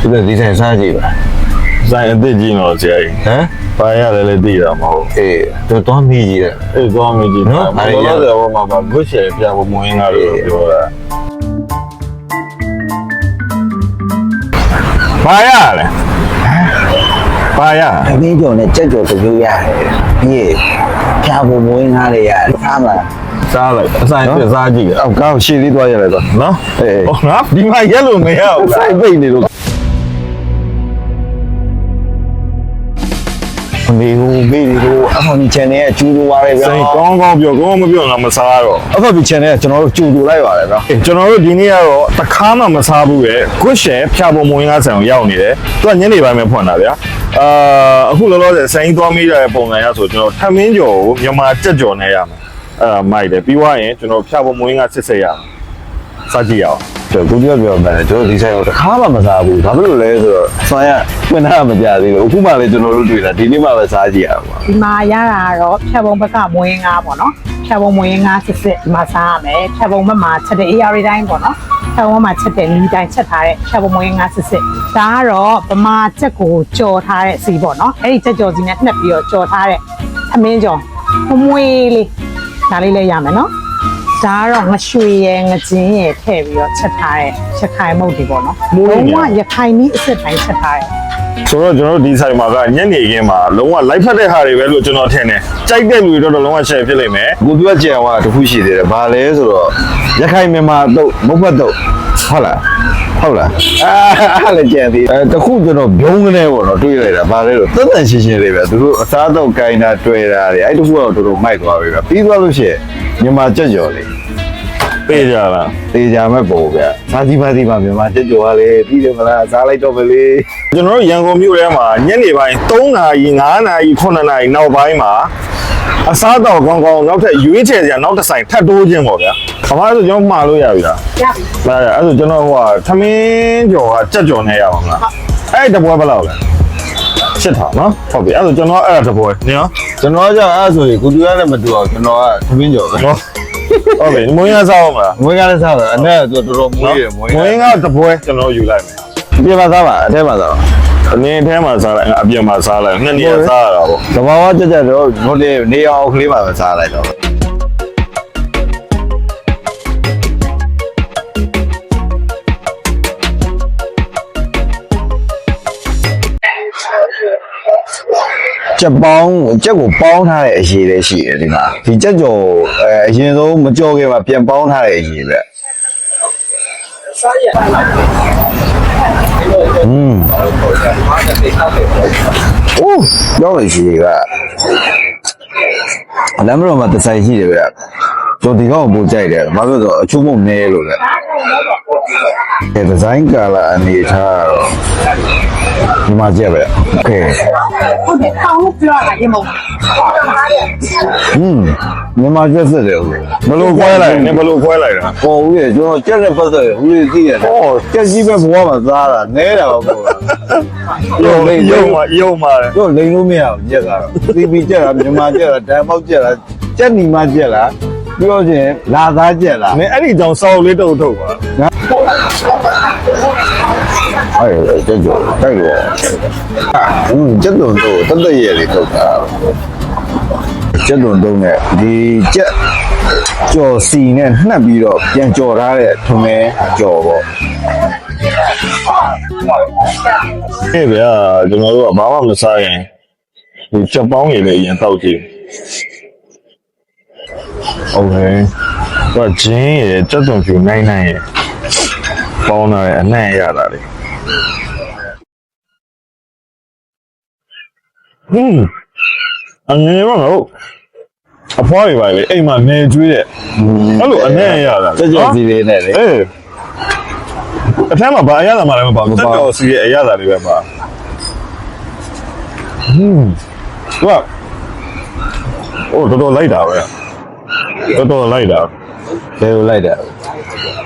ဒီလိုဒီဆိုင်စားကြည့်ပါဆိုင်အစ်စ်ကြီးတော့ဆရာကြီးဟမ်ဘာရတယ်လဲသိတာမဟုတ်အေးတော့တော့မိကြီးတယ်အေးသွားမကြည့်နော်ဘာအဲ့လို့ဒါလဲဟိုမှာဘာဘုရှယ်ပြဖို့မွေးငါလို့ပြောတာဘာရလဲဘာရအမင်းကျော်နဲ့ကြက်ကျော်တစ်မျိုးရတယ်ပြေးဖြာဖို့မွေးငါတွေရစားမှာ စားလိုက်အဆိုင်ပြစားကြည့်အောက်ကောင်းရှေ့လေးသွားရလိုက်တော့နော်အေးဟောငါဒီမှာရက်လို့မရဘူးလားဆိုင်ပိတ်နေလို့မေဟိုမေဒီဟိုအဖေ channel ရဲ့ကျူးလို့ပါတယ်ဗျာစိတ်ကောင်းကောင်းပြောကောင်းမပြောငါမစားတော့အဖေ channel ကကျွန်တော်တို့ကျူလို့လိုက်ပါတယ်ဗျာအေးကျွန်တော်တို့ဒီနေ့ကတော့တခါမှမစားဘူးရဲ့ကွရှယ်ဖြာပုံမွေးငါဆိုင်ကိုရောက်နေတယ်သူကညနေပိုင်းပဲဖွင့်တာဗျာအာအခုလောလောဆယ်ဆိုင်သွားမိတဲ့ပုံစံရဆိုကျွန်တော်ထမင်းကြော်ကိုမြန်မာကြက်ကြော်နဲ့ရမယ် အဲ့ဒါမိုက်တယ်ပြီးသွားရင်ကျွန်တော်ဖြာပုံမွေးငါစစ်စစ်ရမယ်စားကြည့်ရအောင်ကျွန်တော်ပြောပြောမယ်ကျွန်တော်ဒီဆိုင်ကိုတစ်ခါမှမစားဘူးဘာဖြစ်လို့လဲဆိုတော့ဆွမ်းရဝင်တာမကြသေးဘူးအခုမှလည်းကျွန်တော်တို့တွေ့တာဒီနေ့မှပဲစားကြည့်ရအောင်ပါဒီမှာရတာကတော့ဖြတ်ပုံဘက်ကမွေးငါပေါ့နော်ဖြတ်ပုံမွေးငါစစ်စစ်ဒီမှာစားရမယ်ဖြတ်ပုံဘက်မှာချက်တဲ့ AR တိုင်းပေါ့နော်ဖြတ်ပုံဘက်မှာချက်တဲ့နီးတိုင်းချက်ထားတဲ့ဖြတ်ပုံမွေးငါစစ်စစ်ဒါကတော့ဗမာချက်ကိုကြော်ထားတဲ့စီပေါ့နော်အဲ့ဒီချက်ကြော်စီနဲ့နှက်ပြီးတော့ကြော်ထားတဲ့သမင်းကြော်မမွေးလေး ဒါလေးလည်းရမယ်နော်ဒါကတော့ငရွှေရယ်ငကျင်းရယ်ထည့်ပြီးတော့ချက်ထားတဲ့ချက်ခိုင်မုတ်တွေပေါ့နော်လုံးဝရခိုင်နီးအစ်စ်တိုင်းချက်ထားတဲ့ဆိုတော့ကျွန်တော်တို့ဒီဆိုင်မှာကညနေခင်းမှာလုံးဝ live ဖတ်တဲ့ဟာတွေပဲလို့ကျွန်တော်ထင်တယ်ကြိုက်တဲ့လူတွေတော့လုံးဝ share ဖြစ်လိမ့်မယ်ကိုပြောကြံကတခုရှိသေးတယ်ဘာလဲဆိုတော့ရခိုင်မြန်မာတော့မဟုတ်ဘတ်တော့ ဟုတ်လားဟုတ်လားအားလည်းကြံသေးအဲတခုကျွန်တော်ဘုံကနေပေါ့နော်တွေးလိုက်တာဘာလဲဆိုသက်သက်ရှင်းရှင်းလေးပဲသူတို့အစားတော့ကိုင်းတာတွေ့တာတွေအဲ့တခုကတော့တော်တော်မိုက်သွားပြီပဲပြီးသွားလို့ရှိရင်မြန်မာကြက်ကြော်လေးပေးကြလားတေချာမဲ့ပုံဗျာစားကြည့်ပါသေးပါမြန်မာကြက်ကြော်ကလေပြီးတယ်မလားစားလိုက်တော့မလေးကျွန်တော်တို့ရန်ကုန်မြို့ထဲမှာညနေပိုင်း3နာရီ5နာရီ9နာရီနောက်ပိုင်းမှာ အစားတော့ကောင်းကောင်းနောက်ထပ်ရွေးချယ်စရာနောက်တစ်ဆိုင်ထပ်တိုးခြင်းပေါ့ဗျာ။ခမားဆိုကျွန်တော်မှားလို့ရပြီလားရပြီ။လာရအဲ့ဆိုကျွန်တော်ဟိုကသမင်းကြော်ကကြက်ကြော်နဲ့ရအောင်လား။အဲ့တပွဲဘယ်လောက်လဲ။ရှစ်ထောင်နော်။ဟုတ်ပြီအဲ့ဆိုကျွန်တော်အဲ့ဒါတပွဲနင်ရောကျွန်တော်ကအဲ့ဆိုရင်ကိုတူရနဲ့မတူအောင်ကျွန်တော်ကသမင်းကြော်ပဲနော်ဟုတ်ပြီမွေးရစားအောင်မလားမွေးကားလည်းစားတာအနဲ့တော်တော်မွေးရမွေးမွေးကတပွဲကျွန်တော်ယူလိုက်မယ်ပြပါသားပါအထဲမှာသားပါ။ အနည်းထဲမှာစားလိုက်အပြင်မှာစားလိုက်နှစ်နေရာစားရတာပေါ့သဘာဝကြက်ကြက်တော့ဟိုလေနေအောင်ကလေးပါပဲစားလိုက်တော့ကြက်ပေါင်းကြက်ကိုပေါင်းထားတဲ့အရေးလည်းရှိတယ်ဒီမှာဒီကြက်ကြော်အဲအရင်ဆုံးမကြော်ခင်မှာပြန်ပေါင်းထားတဲ့အရေးပဲ อืมโอ้ရောက်နေရှိကလမ်းမတော်မှာတစ်ဆိုင်ရှိတယ်ဗျ ကျွန်တော်ဒီကောင်ကိုပို့ကြိုက်တယ်ဘာလို့လဲဆိုတော့အချိုးမုံနဲလို့လေအဲဒီဇိုင်းကာလာအနေထားတော့ဒီမှာကြက်ပဲโอเค ဟုတ်တယ်တောင်းလို့ပြောတာရေမုံ อืมမြန်မာကျက်စစ်တယ်ဦး ဘယ်လိုခွဲလိုက်နင်ဘယ်လိုခွဲလိုက်တာ ဟောဦးရဲ့ကျွန်တော်ကျက်တဲ့ပတ်သက်ရဦးလေးသိရတယ်ဟောကျက်ကြီးပဲဘဝမှာသားတာနဲတာပါဘော ယုံယုံမှာယုံမှာလေ တို့လိန်လို့မရအောင်ကျက်တာသီပီကျက်တာမြန်မာကျက်တာတန်ပေါက်ကျက်တာကျက်နီမကျက်လား ပြောချင်းလာသားကျက်လားနင်အဲ့ဒီကြောင့်စောက်လေးတုတ်ထုတ်ပါအဲ့ကျက်ကြောတိုက်လို့อืมကျက်တုံတို့တတ်တရဲ့လေးထုတ်တာကျက်တုံတုံးနဲ့ဒီကျက်ကြော်စီနဲ့နှက်ပြီးတော့ပြန်ကြော်ထားတဲ့ထုံမဲကြော်ပေါ့ဟဲ့ဗျာကျွန်တော်တို့ကဘာမှ ဟုတ်တယ်။ဟိုဂျင်းရယ်ကြက်သွန်ဖြူနိုင်နိုင်ရယ်ပေါင်းတာရယ်အနှံ့ရတာလေ။ဟင်းအငယ်ရောဟုတ်အဖွားတွေပါလေအိမ်မှာနေကျွေးတဲ့အဲ့လိုအနှံ့ရတာလေ။ကြက်ကြက်စီလေးနဲ့လေ။အေးအထက်မှာဘာအရသာမှလည်းမပါဘူး။တက်တော်စီရဲ့အရသာတွေပဲပါ။ဟင်းဟုတ်ဟိုတော်တော်လိုက်တာပဲ။ တော်တော်လိုက်တာဘယ်လိုလိုက်တာ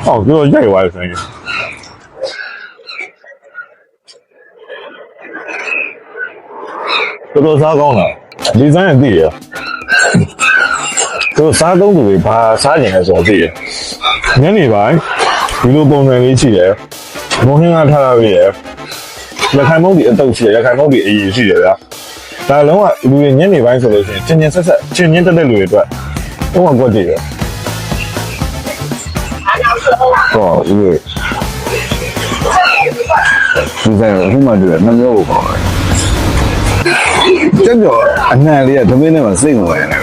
ဟောပြောရိုက်သွားတယ်ဆိုရင်တော်တော်စားကောင်းလားဒီဇိုင်းအသိရသူစားသုံးသူတွေဘာစားကြင်လဲဆိုတော့သိရညနေပိုင်းဒီလိုပုံစံလေးရှိတယ်မုံဟင်းကထားရပြီးရရခိုင်မုံဒီအတုပ်ရှိတယ်ရခိုင်မုံဒီအရေးရှိတယ်ဗျာဒါလုံးဝလူတွေညနေပိုင်းဆိုလို့ရှိရင်ချင်းချင်းဆက်ဆက်ချင်းချင်းတက်တက်လူတွေအတွက် တော့ကွက်ကြည့်ရဟောဦးရေဒီဆိုင်အခုမှတွေ့တယ်နှမျိုးကိုပေါ့ကျက်ကြောအနှံလေးကသမင်းထဲမှာစိတ်ဝင်နေတယ်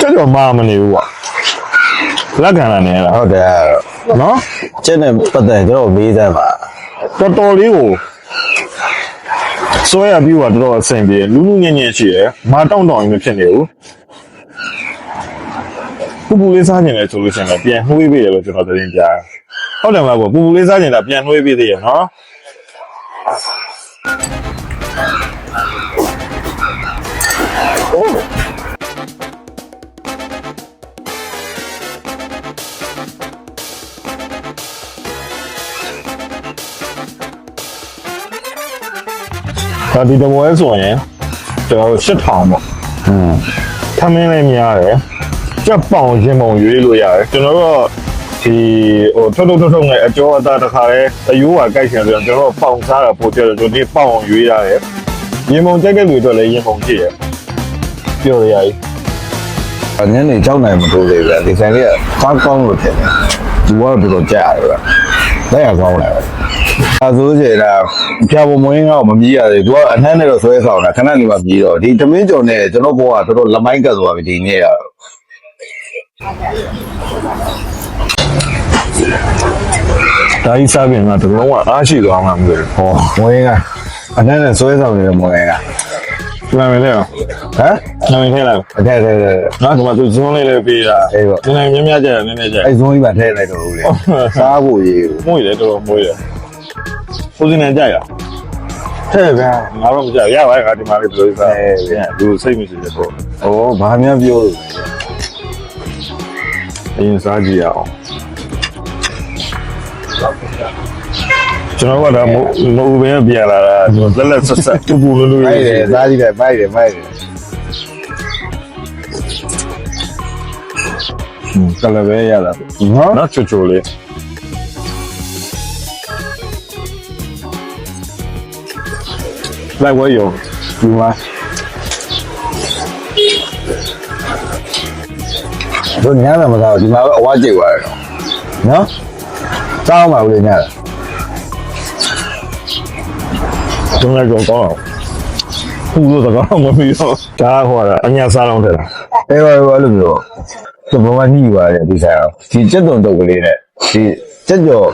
ကြောက်ကြော်မမနေဘူးကွာလက်ခံလာနေလားဟုတ်တယ်နော်ကျက်နဲ့ပတ်သက်ကျွန်တော်မေးစမ်းပါတော်တော်လေးကို ဆွဲရပြီးတော့တော်တော်အဆင်ပြေလူလူညံ့ညံ့ရှိရယ်မတောင့်တောင့်ရင်မဖြစ်နေဘူးပူပူလေးစားနေတယ်ဆိုလို့ရှိရင်လည်းပြန်နှွေးပေးတယ်လို့ကျွန်တော်သတင်းကြားဟုတ်တယ်မလားကွာပူပူလေးစားနေတာပြန်နှွေးပေးသေးရနော် ဒါဒီတပွဲဆိုရင်ကျွန်တော်8000ပေါ့อืมထမင်းလည်းများတယ်ကြက်ပေါင်ရင်ပုံရွေးလို့ရတယ်ကျွန်တော်တို့ဒီဟိုထုတ်ထုတ်ထုတ်ထုတ်နဲ့အကျော်အသားတစ်ခါလဲအယိုးကကြိုက်ချင်တယ်ကျွန်တော်တို့ပေါင်စားတာပို့ကြတယ်ကျွန်တော်ဒီပေါင်ရွေးရတယ်ရင်ပုံကြိုက်တဲ့လူတွေလည်းရင်ပုံကြည့်ရပြောရရည်အညနေကြောက်နိုင်မလို့လေဗျဒီဆိုင်လေးကဖားကောင်းလို့ထင်တယ်ဒီကတော့တော်တော်ကြာတယ်ဗျလက်ရကောင်းတယ် အဲဆိုကြတာဖြာပုံမွေးကတော့မမြည်ရတယ်သူကအနှမ်းနဲ့တော့ဆွဲဆောင်တာခဏနေမှမြည်တော့ဒီသမင်းကြော်နဲ့ကျွန်တော်ဘောကတော်တော်လမိုင်းကတ်သွားပြီဒီနေ့ရဒါကြီးစားပြင်ကတလုံးကအားရှိသွားမှမသိဟောမွေးကအနှမ်းနဲ့ဆွဲဆောင်နေတဲ့မွေးကဘူးနာမည်လဲဟမ်နာမည်ထဲလိုက်အထဲထဲထဲနော်ဒီမှာသူဇွန်းလေးလေးပေးတာအေးပေါ့နည်းနည်းများများကြတယ်နည်းနည်းကြအဲ့ဇုံးကြီးပါထဲလိုက်တော့ဦးလေစားဖို့ရေးမွေးတယ်တော်တော်မွေးတယ် ကိုစင်းနေကြရထဲဗျာငါတော့မကြရပါဘူးငါဒီမှာလေးပြောစားတယ်သူစိတ်မရှိတဲ့ပေါ့ဩဘာများပြောလို့အရင်စားကြည့်ရအောင်ကျွန်တော်ကဒါမဟုတ်ဘဲပြန်လာတာလက်လက်ဆက်ဆက်ပူပူလူလူမိုက်တယ်စားကြည့်တယ်မိုက်တယ်မိုက်တယ်ကလည်းပဲရတာနော်နော်ချိုချိုလေး လိုက်ဝဲရောဒီမှာတို့ညတယ်မသားဒီမှာပဲအဝါကျိတ်သွားတယ်နော်စားအောင်ပါဦးလေညတယ်ကျုံးလိုက်တော့ကောင်းအောင်ပူလို့တော့ကောင်းမပြီးတော့ဒါဟောတာအညာစားတော့တယ်လားအဲဘာဘာလို့မျိုးသဘောမှညှိပါတယ်ဒီဆိုင်အောင်ဒီစက်တုံတုတ်ကလေးနဲ့ဒီစက်ကြော်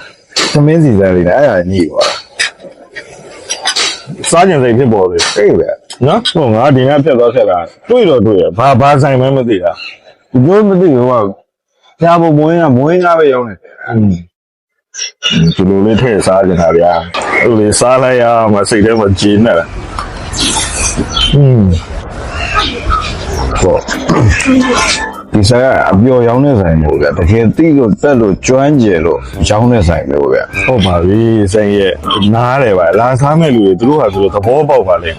သမင်းစီစားလေးနဲ့အဲ့ဒါညှိပါ စားကြင်စိတ်ဖြစ်ပေါ်သေးအေးပဲနော်ဟိုငါဒီနေ့ဖြတ်သွားဖြတ်လာတွေ့တော့တွေ့ရဘာဘာဆိုင်မှမသိတာဒီလိုမသိဘူးကဖျားဖို့မွေးကမွေးငါပဲရောက်နေတယ်ဒီလိုလေးထည့်စားကြတာဗျာအဲ့လိုလေးစားလိုက်ရမှစိတ်ထဲမှာကြည်နေတာอืมပေါ့ ဒီဆိုင်ကအပျော်ရောင်းတဲ့ဆိုင်မျိုးဗျတကယ်တိလို့တက်လို့ကျွမ်းကျယ်လို့ရောင်းတဲ့ဆိုင်မျိုးဗျဟုတ်ပါပြီစိတ်ရဲ့နားတယ်ပါလာစားမဲ့လူတွေသူတို့ဟာသူတို့သဘောပေါက်ပါလေ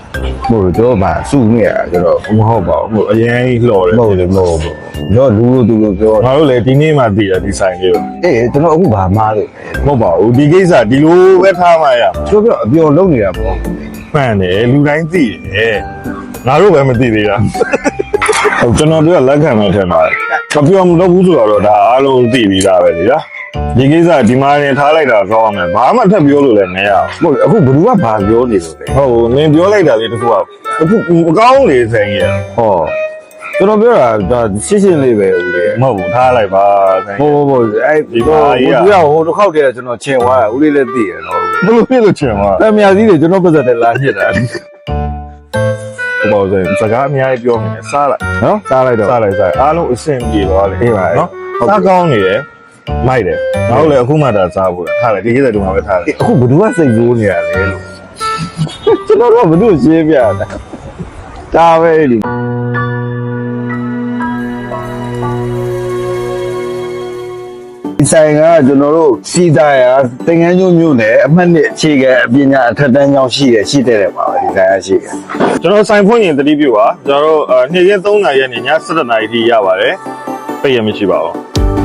ဟုတ်တော့ဗာစုနေရကျွန်တော်မဟုတ်ပါဘူးဟိုအရင်ကြီးလှော်တယ်မဟုတ်တယ်မဟုတ်ဘူးတော့လူလိုသူလိုပြောငါတို့လည်းဒီနေ့မှသိရဒီဆိုင်လေးကိုအေးကျွန်တော်အခုဗာမားလို့မဟုတ်ပါဘူးဒီကိစ္စဒီလိုပဲထားမှရပြောပြောအပျော်လုံးနေတာပေါ့မှန်တယ်လူတိုင်းသိတယ်ငါတို့ပဲမသိသေးတာဟုတ် ကျွန်တော်ပြောလက်ခံမဲ့ထင်ပါတယ်မပြောမလို့ဘူးဆိုတော့ဒါအားလုံးသိပြီးသားပဲလေဗျာဒီကိစ္စဒီမှာနေထားလိုက်တာကောင်းမယ်ဘာမှထပ်ပြောလို့လည်းမရဘူးဟုတ်အခုဘယ်သူကဗာပြောနေလို့လဲဟုတ်နင်ပြောလိုက်တာလေတခုကအခုမကောင်းလေဆိုင်ရဲ့ဟောကျွန်တော်ပြောတာဒါရှင်းရှင်းလေးပဲဦးလေမဟုတ်ဘူးထားလိုက်ပါဆိုင်ဟိုရဲ့ဟိုအဲ့ဒီဒီပါတော့ကြီးဟိုอ่ะသူကဟိုတစ်ခေါက်တည်းကျွန်တော်ချင်သွားတာဦးလေးလည်းသိရတော့ဘလို့ဖြစ်လို့ချင်မှာတမယာကြီးတွေကျွန်တော်ပတ်သက်တယ်လာညစ်တာ ဘောဆိုင်စကားအများကြီးပြောနေတယ်စားလိုက်နော်စားလိုက်တော့စားလိုက်စားအားလုံးအဆင်ပြေသွားလေအေးပါနော်ဟုတ်ပြီစားကောင်းနေတယ်မိုက်တယ်ငါတို့လည်းအခုမှဒါစားဖို့ထားလိုက်ဒီကိစ္စဒီမှာပဲထားလိုက်အခုဘယ်သူကစိတ်ဆိုးနေရလဲလို့ကျွန်တော်တော့ဘယ်သူရှင်းပြတာဒါပဲလေ ဒီဆိုင်ကကျွန်တော်တို့စီတာရတင်ငန်းကျုံမြို့နယ်အမှတ်နှစ်အခြေခံအပညာအထက်တန်းကျောင်းရှိတယ်ရှိတဲ့တယ်ပါပဲဒီဆိုင်ကရှိတယ်ကျွန်တော်ဆိုင်ဖွင့်ရင်တတိပြုပါကျွန်တော်တို့အဲနေ့ရက်3နာရီရက်နေ့ည7:00နာရီထိရပါတယ်ပိတ်ရမရှိပါဘူး